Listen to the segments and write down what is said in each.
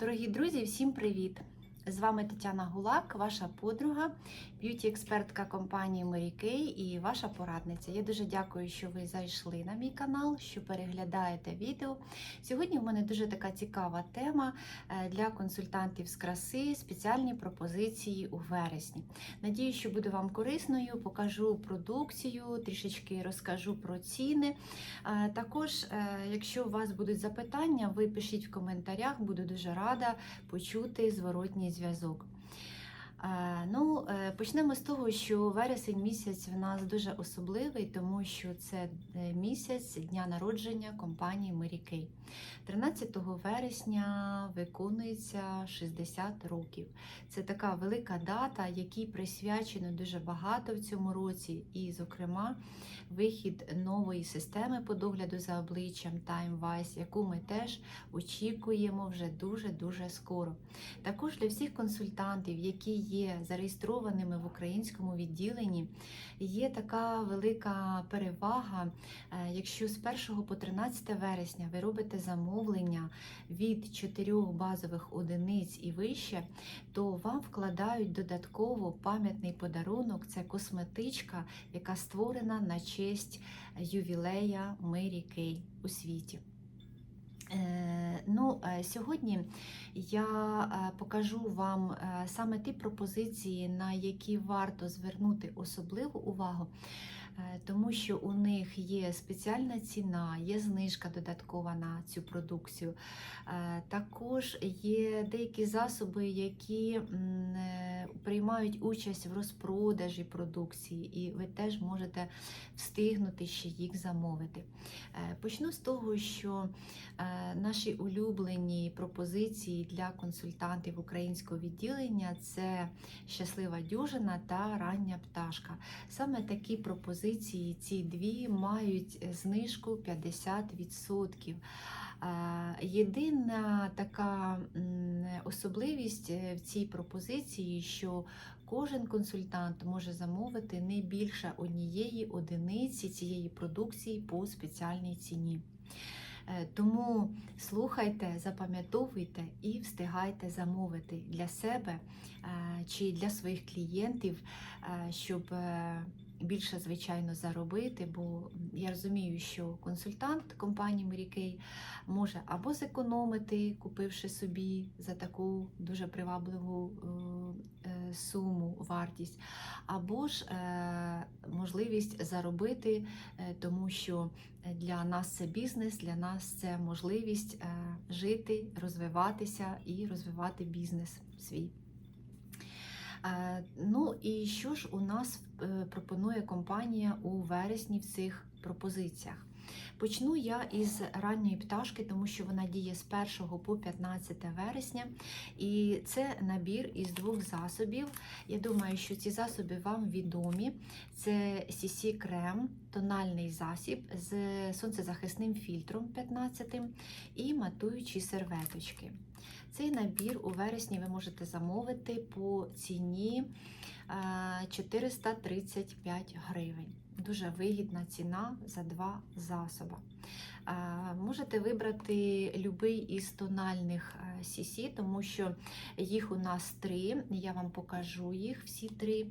Дорогі друзі, всім привіт! З вами Тетяна Гулак, ваша подруга, б'юті-експертка компанії Kay і ваша порадниця. Я дуже дякую, що ви зайшли на мій канал, що переглядаєте відео. Сьогодні в мене дуже така цікава тема е, для консультантів з краси, спеціальні пропозиції у вересні. Надію, що буде вам корисною, покажу продукцію, трішечки розкажу про ціни. Е, Також, е, якщо у вас будуть запитання, ви пишіть в коментарях, буду дуже рада почути зворотній зв'язок. Е, Ну, е, почнемо з того, що вересень місяць в нас дуже особливий, тому що це е, місяць дня народження компанії Kay. 13 вересня виконується 60 років. Це така велика дата, якій присвячено дуже багато в цьому році, і, зокрема, вихід нової системи по догляду за обличчям Time Wise, яку ми теж очікуємо вже дуже-дуже скоро. Також для всіх консультантів, які є зареєстрованими в українському відділенні, є така велика перевага, е, якщо з 1 по 13 вересня ви робите замовлення від 4 базових одиниць і вище, то вам вкладають додатково пам'ятний подарунок це косметичка, яка створена на честь ювілея Мері Кей у світі. Е, Ну, е, сьогодні я е, покажу вам саме ті пропозиції, на які варто звернути особливу увагу, тому що у них є спеціальна ціна, є знижка додаткова на цю продукцію. Також є деякі засоби, які приймають участь в розпродажі продукції, і ви теж можете встигнути ще їх замовити. Е, Почну з того, що е, наші улюблені пропозиції для консультантів українського відділення це щаслива дюжина та рання пташка. Саме такі пропозиції, ці дві мають знижку 50%. Єдина така особливість е, в цій пропозиції, що кожен консультант може замовити не більше однієї одиниці цієї продукції по спеціальній ціні. Е, Тому слухайте, запам'ятовуйте і встигайте замовити для себе е, чи для своїх клієнтів, щоб більше, звичайно, заробити, бо я розумію, що консультант компанії Kay може або зекономити, купивши собі за таку дуже привабливу е, е, суму, вартість, або ж е, можливість заробити, тому що для нас це бізнес, для нас це можливість жити, розвиватися і розвивати бізнес свій. Ну і що ж у нас пропонує компанія у вересні в цих пропозиціях? Почну я із ранньої пташки, тому що вона діє з 1 по 15 вересня. І це набір із двох засобів. Я думаю, що ці засоби вам відомі. Це CC крем, тональний засіб з сонцезахисним фільтром 15 і матуючі серветочки. Цей набір у вересні ви можете замовити по ціні е, 435 гривень. Дуже вигідна ціна за два засоби. Е, Можете вибрати будь-який із тональних CC, тому що їх у нас три. Я вам покажу їх всі три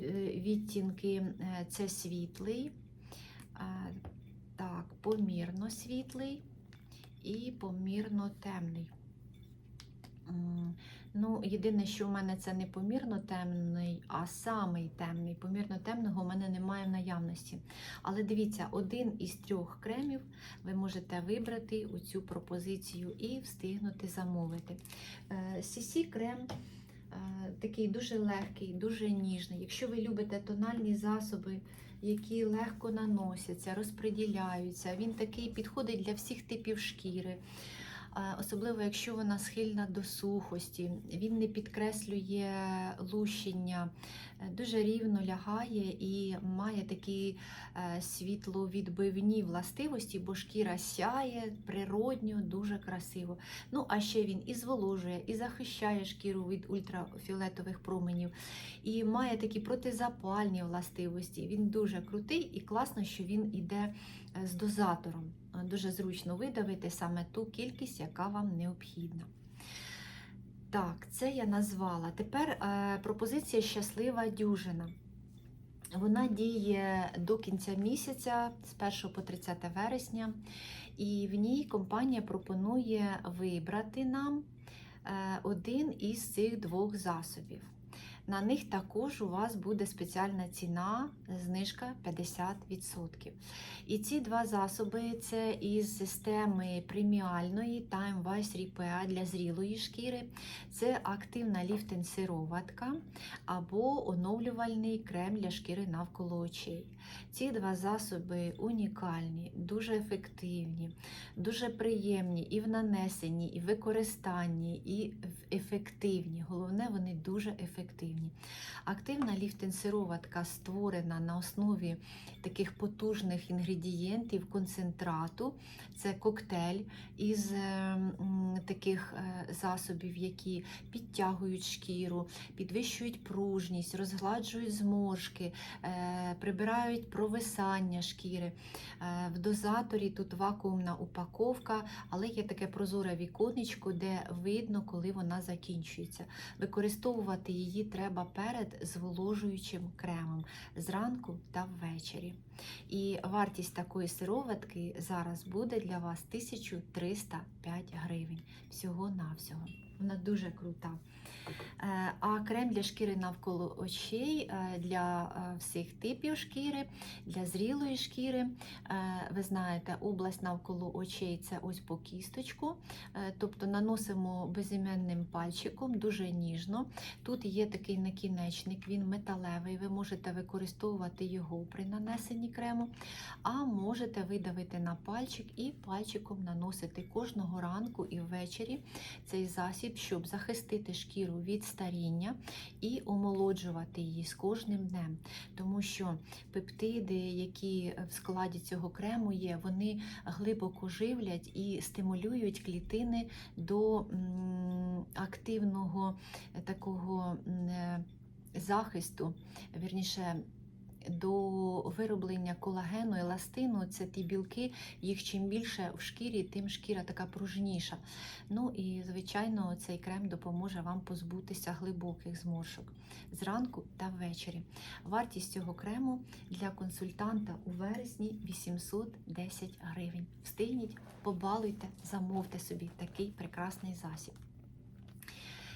е, відтінки. Е, Це світлий, е, так, помірно світлий і помірно темний. Ну, єдине, що в мене це не помірно темний, а самий темний. Помірно темного у мене немає в наявності. Але дивіться, один із трьох кремів ви можете вибрати у цю пропозицію і встигнути замовити. CC крем е, такий дуже легкий, дуже ніжний. Якщо ви любите тональні засоби, які легко наносяться, розподіляються, він такий підходить для всіх типів шкіри. Е, Особливо, якщо вона схильна до сухості, він не підкреслює лущення, е, дуже рівно лягає і має такі е, світловідбивні властивості, бо шкіра сяє природньо, дуже красиво. Ну, а ще він і зволожує, і захищає шкіру від ультрафіолетових променів, і має такі протизапальні властивості. Він дуже крутий і класно, що він іде з дозатором. Е, Дуже зручно видавити саме ту кількість, яка вам необхідна. Так, це я назвала. Тепер е, пропозиція щаслива дюжина. Вона діє до кінця місяця, з 1 по 30 вересня, і в ній компанія пропонує вибрати нам е, один із цих двох засобів. На них також у вас буде спеціальна ціна, знижка 50%. І ці два засоби це із системи преміальної Time Wise Repair для зрілої шкіри, це активна ліфтинг-сироватка або оновлювальний крем для шкіри навколо очей. Ці два засоби унікальні, дуже ефективні, дуже приємні і в нанесенні, і в використанні, і в ефективні. Головне, вони дуже ефективні. Активна ліфтинг-сироватка створена на основі таких потужних інгредієнтів, концентрату. Це коктейль із е, таких е, засобів, які підтягують шкіру, підвищують пружність, розгладжують зморшки, е, прибирають провисання шкіри. В дозаторі тут вакуумна упаковка, але є таке прозоре віконечко, де видно, коли вона закінчується. Використовувати її треба перед зволожуючим кремом зранку та ввечері. І вартість такої сироватки зараз буде для вас 1305 гривень. Всього-навсього. Вона дуже крута. Е, А крем для шкіри навколо очей е, для е, всіх типів шкіри, для зрілої шкіри. Ви знаєте, область навколо очей це ось по кісточку. Тобто наносимо безіменним пальчиком дуже ніжно. Тут є такий накінечник, він металевий. Ви можете використовувати його при нанесенні крему, а можете видавити на пальчик і пальчиком наносити кожного ранку і ввечері цей засіб, щоб захистити шкіру від старіння і омолоджувати її з кожним днем. Тому що пептиди, які в складі цього крему є, вони глибоко живлять і стимулюють клітини до активного такого е, захисту, вірніше. До вироблення колагену, еластину це ті білки, їх чим більше в шкірі, тим шкіра така пружніша. Ну і, звичайно, цей крем допоможе вам позбутися глибоких зморшок зранку та ввечері. Вартість цього крему для консультанта у вересні 810 гривень. Встигніть, побалуйте, замовте собі такий прекрасний засіб.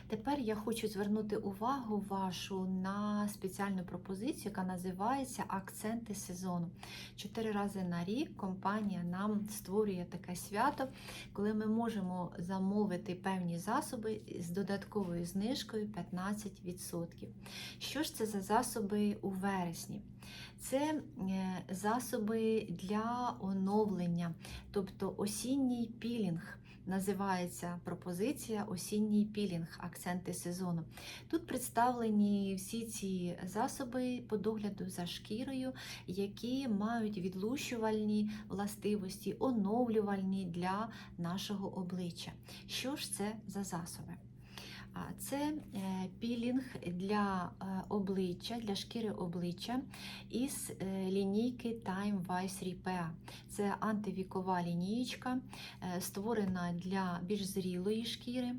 Тепер я хочу звернути увагу вашу на спеціальну пропозицію, яка називається Акценти сезону. Чотири рази на рік компанія нам створює таке свято, коли ми можемо замовити певні засоби з додатковою знижкою 15%. Що ж це за засоби у вересні? Це е, засоби для оновлення, тобто осінній пілінг. Називається пропозиція осінній пілінг, акценти сезону. Тут представлені всі ці засоби по догляду за шкірою, які мають відлущувальні властивості, оновлювальні для нашого обличчя. Що ж це за засоби? Це е, пілінг для е, обличчя, для шкіри обличчя із е, лінійки Time Vice Repair. Це антивікова лінієчка, створена для більш зрілої шкіри.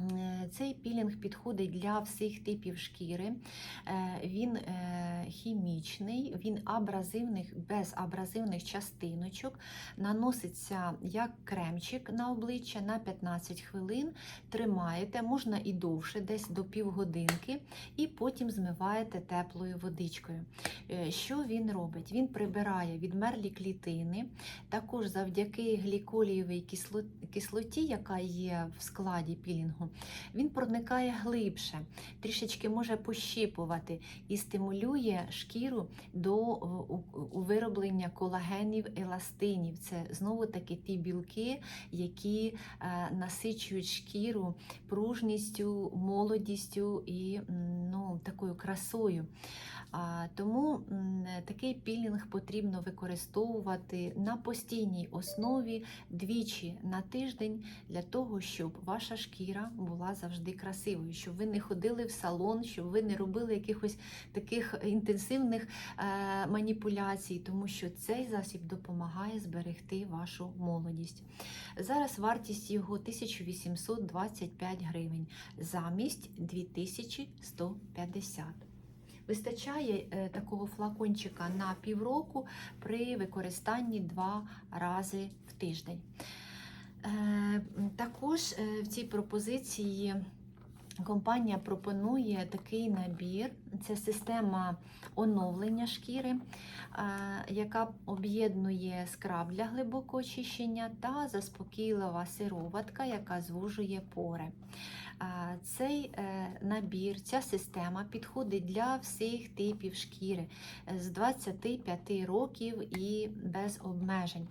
Е, Цей пілінг підходить для всіх типів шкіри. Е, Він е, хімічний, він абразивних, без абразивних частиночок. Наноситься як кремчик на обличчя на 15 хвилин. Тримаєте, можна і довше, десь до півгодинки, і потім змиваєте теплою водичкою. Що він робить? Він прибирає відмерлі клітини. Також завдяки гліколієвій кислоті, яка є в складі пілінгу, він проникає глибше, трішечки може пощіпувати і стимулює шкіру до у вироблення колагенів, еластинів. Це знову таки ті білки, які е, насичують шкіру пружністю, молодістю і ну, такою красою. Тому такий пілінг потрібно використовувати на постійній основі двічі на тиждень для того, щоб ваша шкіра була завжди красивою, щоб ви не ходили в салон, щоб ви не робили якихось таких інтенсивних е, маніпуляцій, тому що цей засіб допомагає зберегти вашу молодість. Зараз вартість його 1825 гривень замість 2150. Вистачає е, такого флакончика на півроку при використанні два рази в тиждень. Е, Також е, в цій пропозиції компанія пропонує такий набір: це система оновлення шкіри, яка об'єднує скраб для глибокого очищення та заспокійлива сироватка, яка звужує пори. Цей е, набір, ця система підходить для всіх типів шкіри е, з 25 років і без обмежень.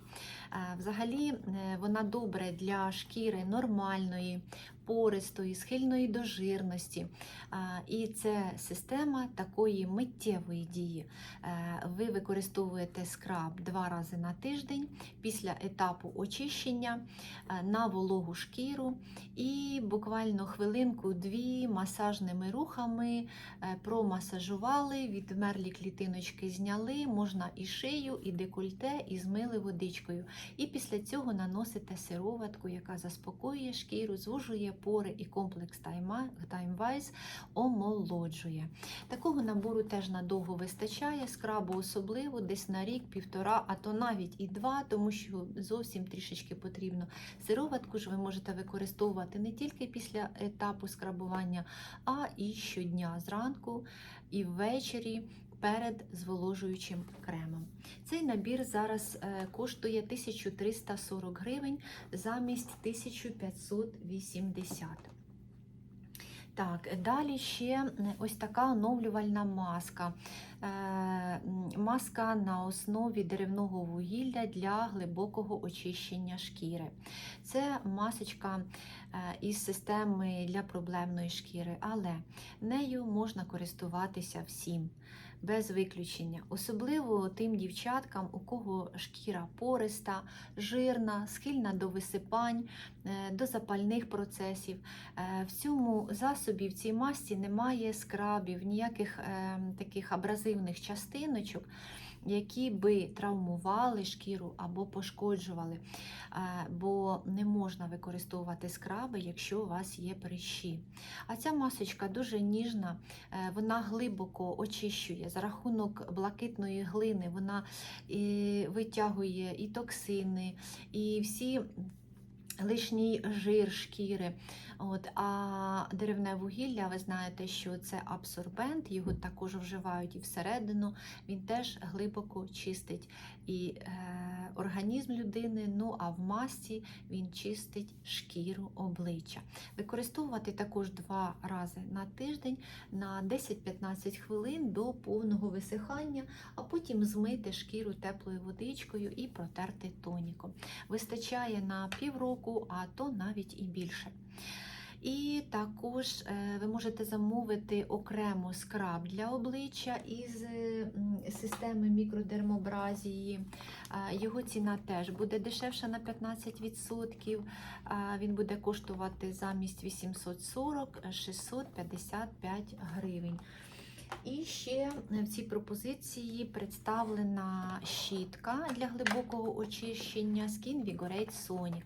Взагалі, е, вона добре для шкіри нормальної, пористої, схильної до жирності. І це система такої миттєвої дії. Е, Ви використовуєте скраб два рази на тиждень після етапу очищення е, на вологу шкіру і буквально хвилинку-дві масажними рухами е, промасажували, відмерлі клітиночки зняли, можна і шию, і декольте, і змили водичкою. І після цього наносите сироватку, яка заспокоює шкіру, звужує пори і комплекс Time Wise омолоджує. Такого набору теж надовго вистачає, скрабу особливо, десь на рік, півтора, а то навіть і два, тому що зовсім трішечки потрібно. Сироватку ж ви можете використовувати не тільки після етапу скрабування, а і щодня зранку і ввечері. Перед зволожуючим кремом. Цей набір зараз е, коштує 1340 гривень замість 1580. Так, далі ще ось така оновлювальна маска. Е, Маска на основі деревного вугілля для глибокого очищення шкіри. Це масочка е, із системи для проблемної шкіри, але нею можна користуватися всім. Без виключення, особливо тим дівчаткам, у кого шкіра пориста, жирна, схильна до висипань, е, до запальних процесів. Е, В цьому засобі, в цій масці немає скрабів, ніяких е, таких абразивних частиночок, які би травмували шкіру або пошкоджували. Е, Бо не можна використовувати скраби, якщо у вас є прищі. А ця масочка дуже ніжна, е, вона глибоко очищує за рахунок блакитної глини, вона і витягує і токсини, і всі лишній жир шкіри. От, а деревне вугілля, ви знаєте, що це абсорбент, його також вживають і всередину, він теж глибоко чистить і е, організм людини, ну а в масці він чистить шкіру обличчя. Використовувати також два рази на тиждень на 10-15 хвилин до повного висихання, а потім змити шкіру теплою водичкою і протерти тоніком. Вистачає на півроку, а то навіть і більше. І також е, ви можете замовити окремо скраб для обличчя із е, системи мікродермобразії. Е, Його ціна теж буде дешевша на 15%. Е, Він буде коштувати замість 840 655 гривень. І ще в цій пропозиції представлена щітка для глибокого очищення Skin Vigorate Sonic.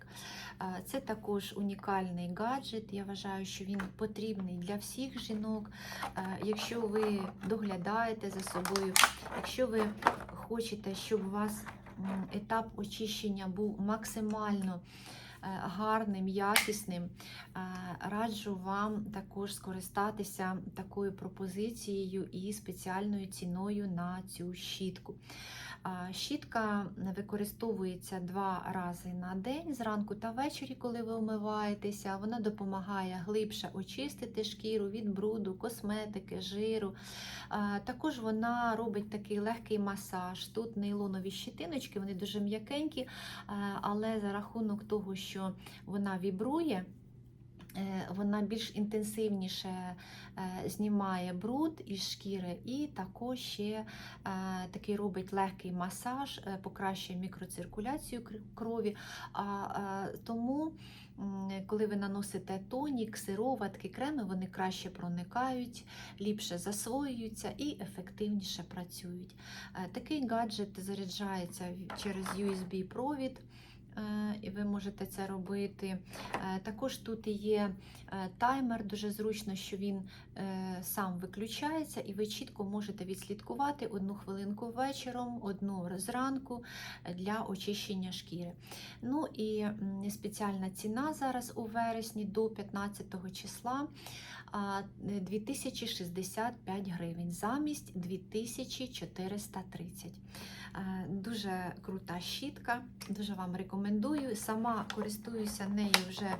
Е, Це також унікальний гаджет. Я вважаю, що він потрібний для всіх жінок. Е, Якщо ви доглядаєте за собою, якщо ви хочете, щоб у вас етап очищення був максимально е, гарним, якісним, е, раджу вам також скористатися такою пропозицією і спеціальною ціною на цю щітку. Щітка використовується два рази на день, зранку та ввечері, коли ви вмиваєтеся. Вона допомагає глибше очистити шкіру від бруду, косметики, жиру. Також вона робить такий легкий масаж. Тут нейлонові щитиночки, вони дуже м'якенькі, але за рахунок того, що вона вібрує. Е, Вона більш інтенсивніше е, знімає бруд із шкіри, і також ще е, такий робить легкий масаж, покращує мікроциркуляцію крові. А, Тому, коли ви наносите тонік, сироватки, креми, вони краще проникають, ліпше засвоюються і ефективніше працюють. Такий гаджет заряджається через USB-провід. Е, І ви можете це робити. Е, Також тут є е, таймер, дуже зручно, що він сам виключається, і ви чітко можете відслідкувати одну хвилинку вечором, одну зранку для очищення шкіри. Ну і спеціальна ціна зараз у вересні до 15 числа. А, е, 2065 гривень замість 2430. Е, Дуже крута щітка, дуже вам рекомендую. Сама користуюся нею вже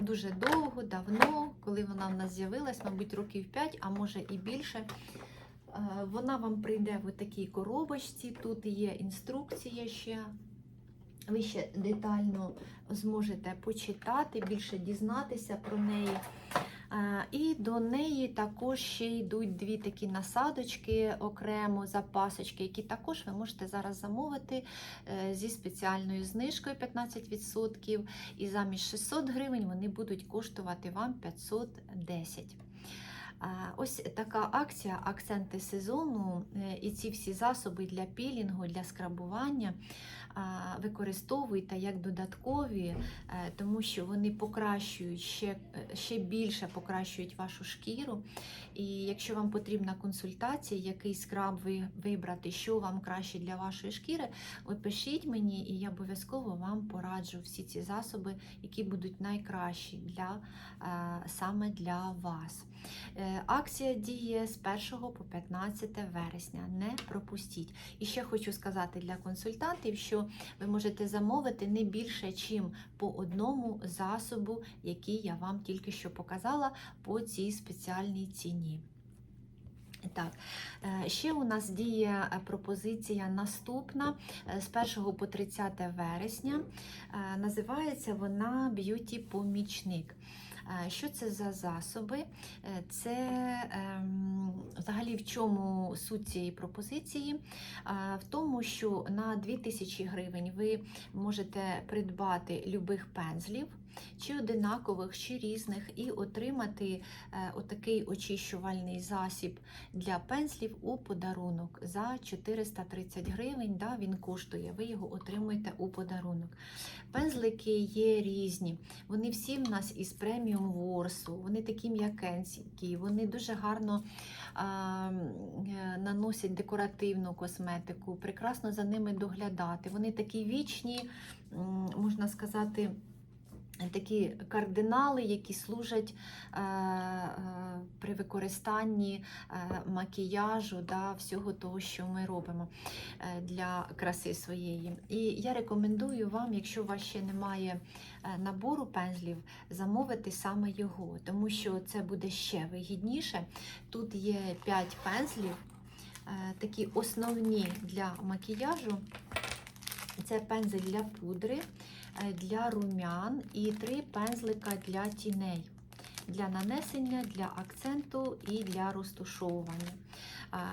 дуже довго, давно, коли вона в нас з'явилась, мабуть, років 5, а може і більше. Е, Вона вам прийде в такій коробочці. Тут є інструкція ще. Ви ще детально зможете почитати, більше дізнатися про неї. Е, І до неї також ще йдуть дві такі насадочки, окремо запасочки, які також ви можете зараз замовити е, зі спеціальною знижкою 15%. І замість 600 гривень вони будуть коштувати вам 510. Ось така акція, акценти сезону, е, і ці всі засоби для пілінгу, для скрабування використовуйте як додаткові, е, тому що вони покращують ще, е, ще більше покращують вашу шкіру. І якщо вам потрібна консультація, який скраб ви вибрати, що вам краще для вашої шкіри, ви пишіть мені, і я обов'язково вам пораджу всі ці засоби, які будуть найкращі для, е, саме для вас. Е, Акція діє з 1 по 15 вересня. Не пропустіть. І ще хочу сказати для консультантів, що ви можете замовити не більше, чим по одному засобу, який я вам тільки що показала по цій спеціальній ціні. Так, е, ще у нас діє е, пропозиція наступна з 1 по 30 вересня. Називається вона б'юті-помічник. Е, Що це за засоби? Е, Це ем, взагалі в чому суть цієї пропозиції? Е, В тому, що на 2000 гривень ви можете придбати любих пензлів, чи одинакових, чи різних, і отримати е, отакий очищувальний засіб для пензлів у подарунок за 430 гривень. Да, він коштує, ви його отримуєте у подарунок. Пензлики є різні. Вони всі в нас із преміум ворсу, вони такі м'якенькі, вони дуже гарно а, е, наносять декоративну косметику, прекрасно за ними доглядати. Вони такі вічні, можна сказати. Такі кардинали, які служать е, е, при використанні е, макіяжу, да, всього того, що ми робимо е, для краси своєї. І я рекомендую вам, якщо у вас ще немає е, набору пензлів, замовити саме його, тому що це буде ще вигідніше. Тут є 5 пензлів, е, такі основні для макіяжу. Це пензель для пудри, для румян і три пензлика для тіней. Для нанесення, для акценту і для розтушовування.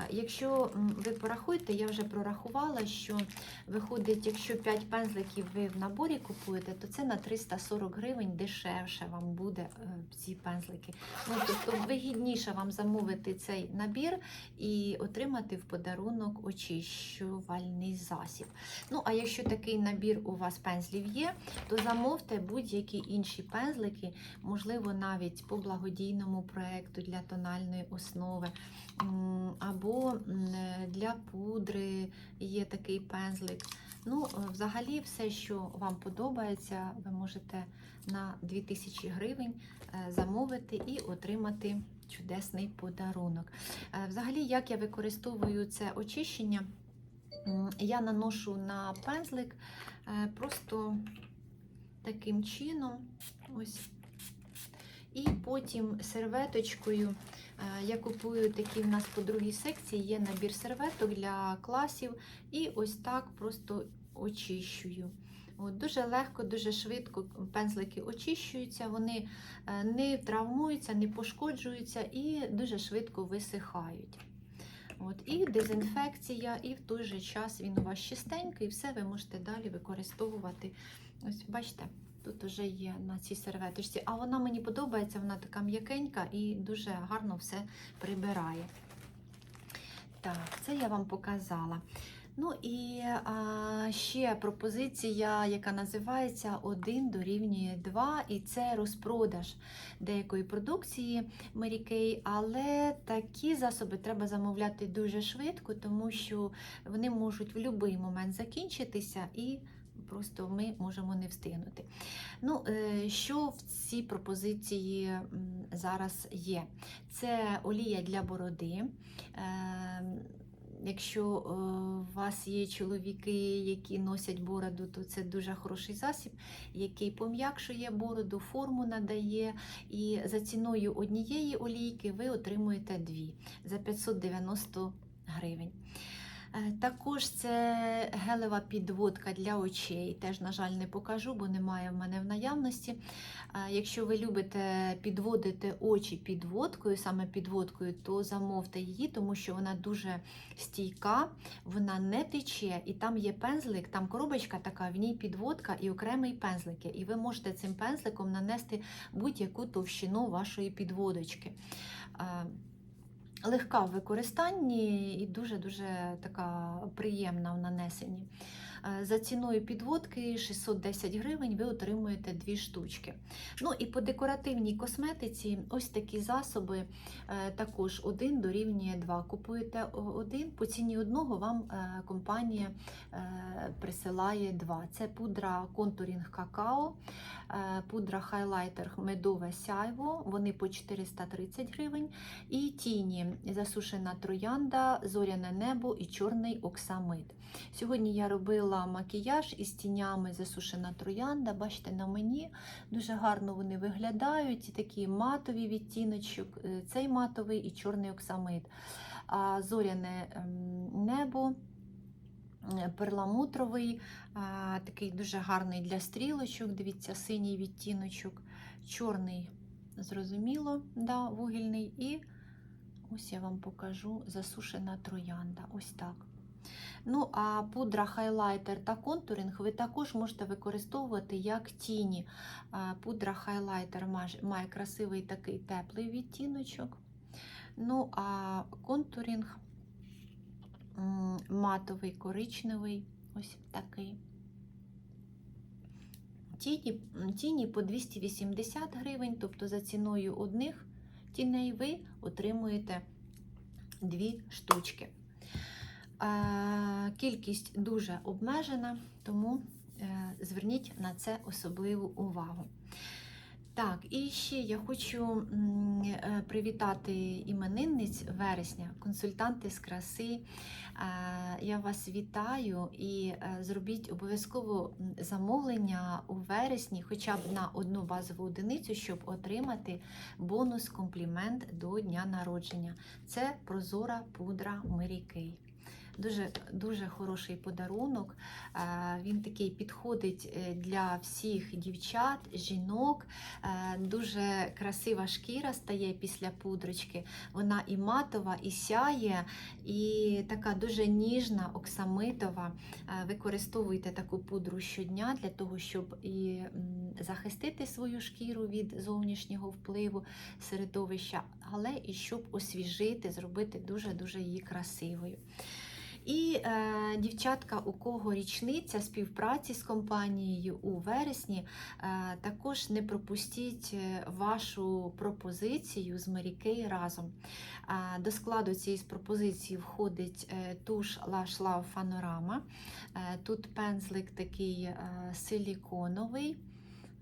Якщо ви порахуєте, я вже прорахувала, що виходить, якщо 5 пензликів ви в наборі купуєте, то це на 340 гривень дешевше вам буде е, ці пензлики. Ну, тобто вигідніше вам замовити цей набір і отримати в подарунок очищувальний засіб. Ну, а якщо такий набір у вас пензлів є, то замовте будь-які інші пензлики, можливо, навіть по благодійному проєкту для тональної основи. Або е, для пудри є такий пензлик. Ну, е, взагалі, все, що вам подобається, ви можете на 2000 гривень е, замовити і отримати чудесний подарунок. Взагалі, як я використовую це очищення, я наношу на пензлик просто таким чином. Ось. І потім серветочкою. Е, Я купую такі в нас по другій секції, є набір серветок для класів. І ось так просто очищую. От, дуже легко, дуже швидко пензлики очищуються, вони е, не травмуються, не пошкоджуються і дуже швидко висихають. От, і дезінфекція, і в той же час він у вас чистенький, і все ви можете далі використовувати. Ось бачите, тут вже є на цій серветочці. А вона мені подобається, вона така м'якенька і дуже гарно все прибирає. Так, це я вам показала. Ну і а, ще пропозиція, яка називається 1 дорівнює 2, і це розпродаж деякої продукції Mary Kay, але такі засоби треба замовляти дуже швидко, тому що вони можуть в будь-який момент закінчитися і просто ми можемо не встигнути. Ну, е, що в цій пропозиції зараз є? Це олія для бороди. Е, Якщо е, у вас є чоловіки, які носять бороду, то це дуже хороший засіб, який пом'якшує бороду, форму надає. І за ціною однієї олійки ви отримуєте дві за 590 гривень. Е, Також це гелева підводка для очей. Теж, на жаль, не покажу, бо немає в мене в наявності. Е, Якщо ви любите підводити очі підводкою, саме підводкою, то замовте її, тому що вона дуже стійка, вона не тече, і там є пензлик, там коробочка така, в ній підводка і окремий пензлики. І ви можете цим пензликом нанести будь-яку товщину вашої підводочки. Легка в використанні і дуже-дуже така приємна в нанесенні. Е, За ціною підводки 610 гривень ви отримуєте дві штучки. Ну і по декоративній косметиці ось такі засоби е, також один дорівнює 2. Купуєте один, по ціні одного вам е, компанія присилає два. Це пудра контурінг какао, пудра хайлайтер медове сяйво, вони по 430 гривень. І тіні засушена троянда, зоряне небо і чорний оксамит. Сьогодні я робила макіяж із тінями засушена троянда. Бачите, на мені дуже гарно вони виглядають. І такі матові відтіночок, е, цей матовий і чорний оксамит. А зоряне ем, небо. е, Перламутровий, такий дуже гарний для стрілочок. Дивіться, синій відтіночок, чорний, зрозуміло, да, вугільний. І ось я вам покажу засушена троянда. Ось так. Ну, а пудра хайлайтер та контуринг ви також можете використовувати як тіні. Пудра хайлайтер має красивий такий теплий відтіночок. Ну, а контуринг матовий, коричневий, ось такий. Тіні, тіні по 280 гривень, тобто за ціною одних тіней ви отримуєте дві штучки. Е, Кількість дуже обмежена, тому е, зверніть на це особливу увагу. Так, і ще я хочу е, привітати іменинниць вересня, консультанти з краси. Я вас вітаю і зробіть обов'язково замовлення у вересні, хоча б на одну базову одиницю, щоб отримати бонус-комплімент до дня народження. Це прозора пудра Kay. Дуже, дуже хороший подарунок. Е, Він такий підходить е, для всіх дівчат, жінок. Е, Дуже красива шкіра стає після пудрочки. Вона і матова, і сяє, і така дуже ніжна, оксамитова. Використовуйте таку пудру щодня для того, щоб і захистити свою шкіру від зовнішнього впливу середовища, але і щоб освіжити, зробити дуже-дуже її красивою. І е, дівчатка, у кого річниця співпраці з компанією у вересні, е, також не пропустіть е, вашу пропозицію з Kay разом. Е, до складу цієї пропозиції входить е, туш Lush Love Panorama. Е, тут пензлик такий е, силіконовий.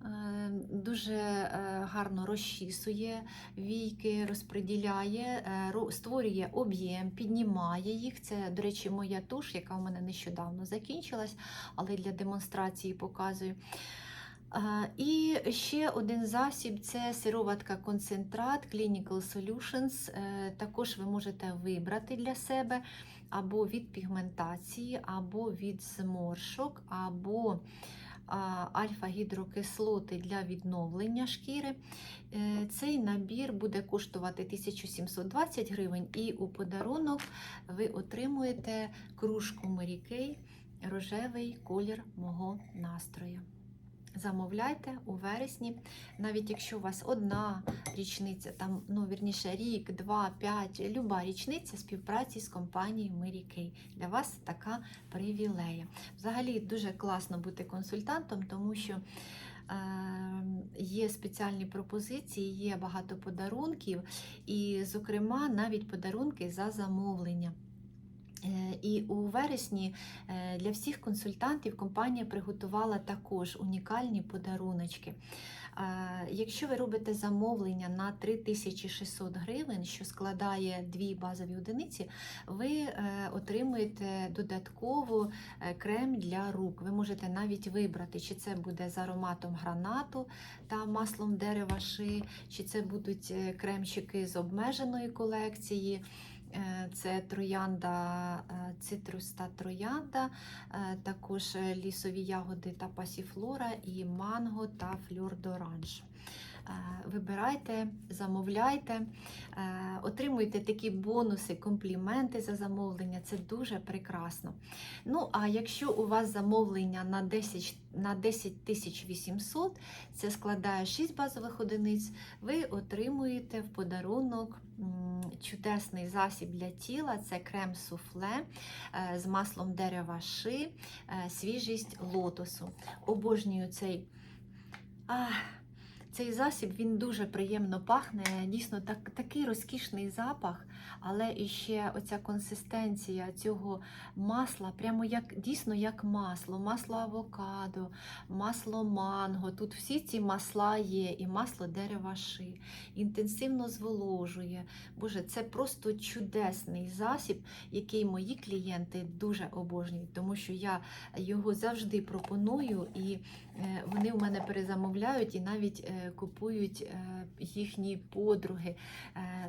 Е, Дуже е, гарно розчісує війки, розподіляє, е, створює об'єм, піднімає їх. Це, до речі, моя туш, яка у мене нещодавно закінчилась, але для демонстрації показую. І ще один засіб це сироватка концентрат Clinical Solutions. Також ви можете вибрати для себе або від пігментації, або від зморшок, або альфа-гідрокислоти для відновлення шкіри. Е, Цей набір буде коштувати 1720 гривень, і у подарунок ви отримуєте кружку Kay рожевий колір мого настрою. Замовляйте у вересні, навіть якщо у вас одна річниця, там, ну, вірніше, рік, два, п'ять, люба річниця співпраці з компанією Kay. Для вас така привілея. Взагалі дуже класно бути консультантом, тому що е, є спеціальні пропозиції, є багато подарунків, і, зокрема, навіть подарунки за замовлення. Е, І у вересні е, для всіх консультантів компанія приготувала також унікальні подаруночки. Е, Якщо ви робите замовлення на 3600 гривень, що складає дві базові одиниці, ви отримуєте додатково крем для рук. Ви можете навіть вибрати, чи це буде з ароматом гранату та маслом дерева ши, чи це будуть кремчики з обмеженої колекції. Е, Це троянда, е, цитрус та троянда, е, також лісові ягоди та пасіфлора, і манго та фльор доранж. Е, Вибирайте, замовляйте, е, отримуйте такі бонуси, компліменти за замовлення. Це дуже прекрасно. Ну, а якщо у вас замовлення на 10 на 10 800, це складає 6 базових одиниць, ви отримуєте в подарунок чудесний засіб для тіла це крем суфле е, з маслом дерева ши, свіжість лотосу. Обожнюю цей. Ах, цей засіб він дуже приємно пахне, дійсно так, такий розкішний запах, але і ще оця консистенція цього масла, прямо як дійсно як масло, масло авокадо, масло манго. Тут всі ці масла є, і масло дерева ши, інтенсивно зволожує. Боже, це просто чудесний засіб, який мої клієнти дуже обожнюють, тому що я його завжди пропоную, і е, вони у мене перезамовляють і навіть е, купують е, їхні подруги.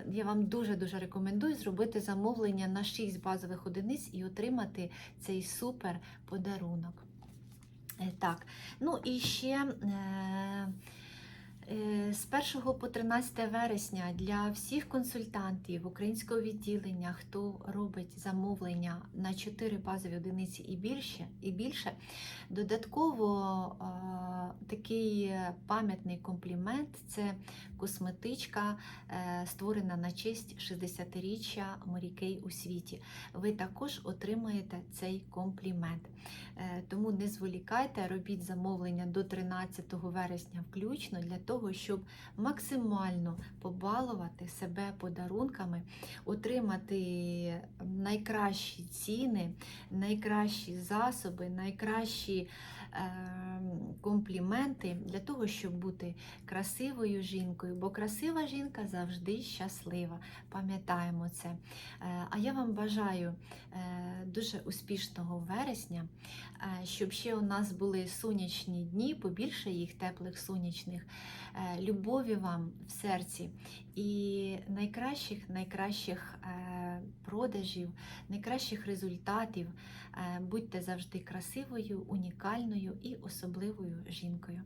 Я вам дуже-дуже рекомендую зробити замовлення на 6 базових одиниць і отримати цей супер подарунок. Е, Так, ну і ще. Е, З 1 по 13 вересня для всіх консультантів українського відділення, хто робить замовлення на 4 базові одиниці і більше, і більше додатково е, такий пам'ятний комплімент це косметичка, е, створена на честь 60-річчя Марікей у світі. Ви також отримаєте цей комплімент. Е, Тому не зволікайте, робіть замовлення до 13 вересня включно для того, щоб максимально побалувати себе подарунками, отримати найкращі ціни, найкращі засоби, найкращі компліменти для того, щоб бути красивою жінкою, бо красива жінка завжди щаслива. Пам'ятаємо це. Е, А я вам бажаю е, дуже успішного вересня, е, щоб ще у нас були сонячні дні, побільше їх теплих сонячних, любові вам в серці і найкращих, найкращих продажів, найкращих результатів. Е, Будьте завжди красивою, унікальною і особливою жінкою.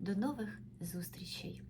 До нових зустрічей!